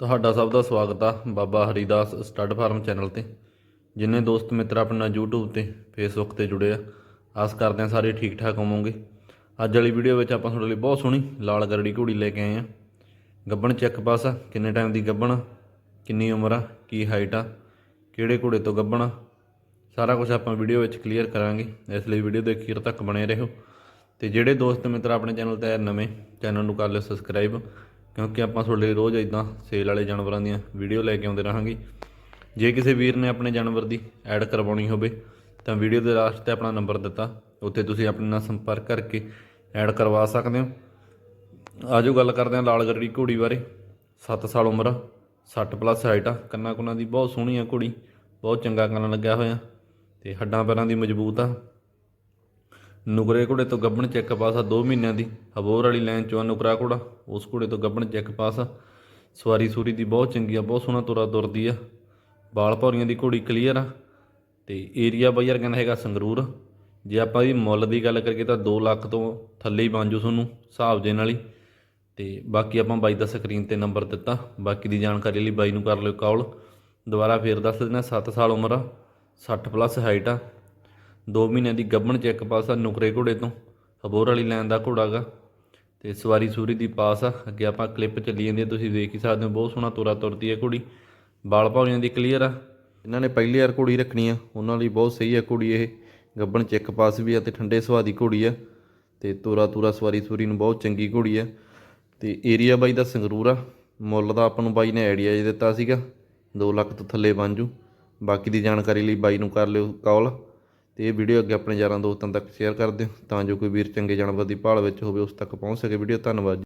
ਤੁਹਾਡਾ ਸਭ ਦਾ ਸਵਾਗਤ ਆ Baba Haridas stud farm channel ਤੇ। ਜਿੰਨੇ ਦੋਸਤ ਮਿੱਤਰ ਆਪਣੇ ਨਾਲ YouTube ਤੇ Facebook ਤੇ ਜੁੜੇ ਆ ਆਸ ਕਰਦੇ ਆ ਸਾਰੇ ਠੀਕ ਠਾਕ ਹੋਵੋਗੇ। ਅੱਜ ਵਾਲੀ ਵੀਡੀਓ ਵਿੱਚ ਆਪਾਂ ਤੁਹਾਡੇ ਲਈ ਬਹੁਤ ਸੋਹਣੀ ਲਾਲ ਗਰੜੀ ਘੋੜੀ ਲੈ ਕੇ ਆਏ ਆ। ਗੱਬਣ ਚੈੱਕ ਪਾਸ ਆ ਕਿੰਨੇ ਟਾਈਮ ਦੀ ਗੱਬਣ ਆ, ਕਿੰਨੀ ਉਮਰ ਆ ਕੀ ਹਾਈਟ ਆ ਕਿਹੜੇ ਘੋੜੇ ਤੋਂ ਗੱਬਣ ਆ ਸਾਰਾ ਕੁਝ ਆਪਾਂ ਵੀਡੀਓ ਵਿੱਚ ਕਲੀਅਰ ਕਰਾਂਗੇ। ਇਸ ਲਈ ਵੀਡੀਓ ਦੇ ਅਖੀਰ ਤੱਕ ਬਣੇ ਰਹੋ। ਤੇ ਜਿਹੜੇ ਦੋਸਤ ਮਿੱਤਰ ਆਪਣੇ ਚੈਨਲ ਤੇ ਆਏ ਨਵੇਂ ਚੈਨਲ ਨੂੰ ਕਰ ਲਿਓ ਸਬਸਕ੍ਰਾਈਬ ਕਿਉਂਕਿ ਆਪਾਂ ਤੁਹਾਡੇ ਲਈ ਰੋਜ਼ ਇਦਾਂ ਸੇਲ ਵਾਲੇ ਜਾਨਵਰਾਂ ਦੀਆਂ ਵੀਡੀਓ ਲੈ ਕੇ ਆਉਂਦੇ ਰਹਾਂਗੇ। ਜੇ ਕਿਸੇ ਵੀਰ ਨੇ ਆਪਣੇ ਜਾਨਵਰ ਦੀ ਐਡ ਕਰਵਾਉਣੀ ਹੋਵੇ ਤਾਂ ਵੀਡੀਓ ਦੇ ਲਾਸਟ ਤੇ ਆਪਣਾ ਨੰਬਰ ਦਿੱਤਾ। ਉੱਥੇ ਤੁਸੀਂ ਆਪਣੇ ਨਾਲ ਸੰਪਰਕ ਕਰਕੇ ਐਡ ਕਰਵਾ ਸਕਦੇ ਹੋ। ਆਜੋ ਗੱਲ ਕਰਦੇ ਹਾਂ ਲਾਲ ਗਰੜੀ ਘੋੜੀ ਬਾਰੇ। 7 ਸਾਲ ਉਮਰ ਆ, 60 ਪਲੱਸ ਹਾਈਟ ਆ ਕੰਨਾਂ ਕੁੰਨਾਂ ਦੀ ਬਹੁਤ ਸੋਹਣੀ ਆ ਘੋੜੀ ਬਹੁਤ ਚੰਗਾ ਕੰਨ ਲੱਗਿਆ ਹੋਇਆ ਤੇ ਹੱਡਾਂ ਪੈਰਾਂ ਦੀ ਮਜ਼ਬੂਤ ਆ। ਨੁਕਰੇ ਘੋੜੇ ਤੋਂ ਗੱਬਣ ਚੈੱਕ ਪਾਸ ਆ 2 ਮਹੀਨਿਆਂ ਦੀ ਹਬੋਰ ਵਾਲੀ ਲਾਈਨ ਚੋਂ ਆ ਨੁਕਰਾ ਘੋੜਾ ਉਸ ਘੋੜੇ ਤੋਂ ਗੱਬਣ ਚੈੱਕ ਪਾਸ ਆ ਸਵਾਰੀ ਸੂਰੀ ਦੀ ਬਹੁਤ ਚੰਗੀ ਆ ਬਹੁਤ ਸੋਹਣਾ ਤੁਰਾ ਤੁਰਦੀ ਆ ਬਾਲ ਭੌਰੀਆਂ ਦੀ ਘੋੜੀ ਕਲੀਅਰ ਆ ਤੇ ਏਰੀਆ ਬਾਈ ਯਾਰ ਕਹਿੰਦਾ ਹੈਗਾ ਸੰਗਰੂਰ ਜੇ ਆਪਾਂ ਇਹਦੀ ਮੁੱਲ ਦੀ ਗੱਲ ਕਰੀਏ ਤਾਂ 2 ਲੱਖ ਤੋਂ ਥੱਲੇ ਹੀ ਬਣ ਜੂ ਤੁਹਾਨੂੰ ਹਿਸਾਬ ਦੇ ਨਾਲ ਹੀ ਤੇ ਬਾਕੀ ਆਪਾਂ ਬਾਈ ਦਾ ਸਕਰੀਨ ਤੇ ਨੰਬਰ ਦਿੱਤਾ ਬਾਕੀ ਦੀ ਜਾਣਕਾਰੀ ਲਈ ਬਾਈ ਨੂੰ ਕਰ ਲਿਓ ਕਾਲ ਦੁਬਾਰਾ ਫੇਰ ਦੱਸ ਦਿੰਦਾ 7 ਸਾਲ ਉਮਰ ਆ 60 ਪਲੱਸ ਹਾਈਟ ਆ 2 ਮਹੀਨਿਆਂ ਦੀ ਗੱਬਣ ਚੈੱਕ ਪਾਸ ਆ ਨੁਕਰੇ ਘੋੜੇ ਤੋਂ ਹਬੋਰ ਵਾਲੀ ਲੈਣ ਦਾ ਘੋੜਾ ਗਾ, ਤੇ ਸਵਾਰੀ ਸੂਰੀ ਦੀ ਪਾਸ ਆ। ਅੱਗੇ ਆਪਾਂ ਕਲਿੱਪ ਚੱਲੀ ਜਾਂਦੀ ਆ, ਤੁਸੀਂ ਦੇਖ ਹੀ ਸਕਦੇ ਹੋ, ਬਹੁਤ ਸੋਹਣਾ ਤੋਰਾ ਤੁਰਦੀ ਹੈ ਘੋੜੀ ਬਾਲ ਭੌਰੀਆਂ ਦੀ ਕਲੀਅਰ ਆ। ਇਹਨਾਂ ਨੇ ਪਹਿਲੀ ਵਾਰ ਘੋੜੀ ਰੱਖਣੀ ਆ, ਉਹਨਾਂ ਲਈ ਬਹੁਤ ਸਹੀ ਆ ਘੋੜੀ ਇਹ ਗੱਬਣ ਚੈੱਕ ਪਾਸ ਵੀ ਆ ਤੇ ਠੰਡੇ ਸੁਭਾਅ ਦੀ ਘੋੜੀ ਆ, ਤੇ ਤੋਰਾ ਤੂਰਾ ਸਵਾਰੀ ਸੂਰੀ ਨੂੰ ਬਹੁਤ ਚੰਗੀ ਘੋੜੀ ਆ। ਤੇ ਏਰੀਆ ਬਾਈ ਦਾ ਸੰਗਰੂਰ ਆ, ਮੁੱਲ ਦਾ ਆਪਾਂ ਨੂੰ ਬਾਈ ਨੇ ਆਈਡੀਆ ਜੀ ਦਿੱਤਾ ਸੀਗਾ 2 ਲੱਖ ਤੋਂ ਥੱਲੇ ਬਣ ਜੂ ਬਾਕੀ ਦੀ ਜਾਣਕਾਰੀ ਲਈ ਬਾਈ ਨੂੰ ਕਰ ਲਿਓ ਕਾਲ ਤੇ ਇਹ ਵੀਡੀਓ ਅੱਗੇ ਆਪਣੇ ਯਾਰਾਂ ਦੋਸਤਾਂ ਤੱਕ ਸ਼ੇਅਰ ਕਰ ਦਿਓ ਤਾਂ ਜੋ ਕੋਈ ਵੀਰ ਚੰਗੇ ਜਾਨਵਰ ਦੀ ਭਾਲ ਵਿੱਚ ਹੋਵੇ, ਉਸ ਤੱਕ ਪਹੁੰਚ ਸਕੇ। ਵੀਡੀਓ ਧੰਨਵਾਦ ਜੀ।